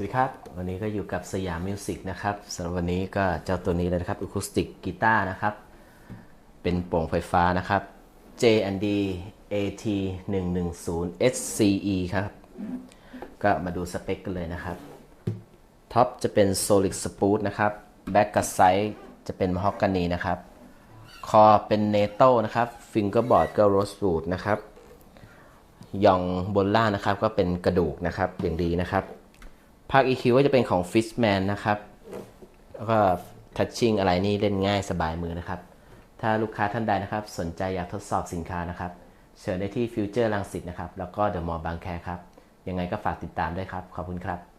วัสดีครับ วันนี้ก็อยู่กับสยามมิวสิกนะครับสำหรับวันนี้ก็เจ้าตัวนี้เลยนะครับอะคูสติกกีตาร์นะครับ เป็นโปร่งไฟฟ้านะครับ J&D AT 110 SCE ครับ ก็มาดูสเปคกันเลยนะครับ ท็อปจะเป็น Solid Spool นะครับ แบ็กกับไซส์จะเป็นมฮอกกานีนะครับ คอเป็นเนโต้นะครับ ฟิงเกอร์บอร์ดก็โรส o ูดนะครับ ยองบนล่างนะครับก็เป็นกระดูกนะครับอย่างดีนะครับ ภาค EQ ก็จะเป็นของ Fishman นะครับ แล้วก็ทัชชิ่งอะไรนี่เล่นง่ายสบายมือนะครับ ถ้าลูกค้าท่านใดนะครับ สนใจอยากทดสอบสินค้านะครับ เชิญได้ที่ฟิวเจอร์ลังสิตนะครับ แล้วก็เดอะมอลล์บางแคครับ ยังไงก็ฝากติดตามด้วยครับ ขอบคุณครับ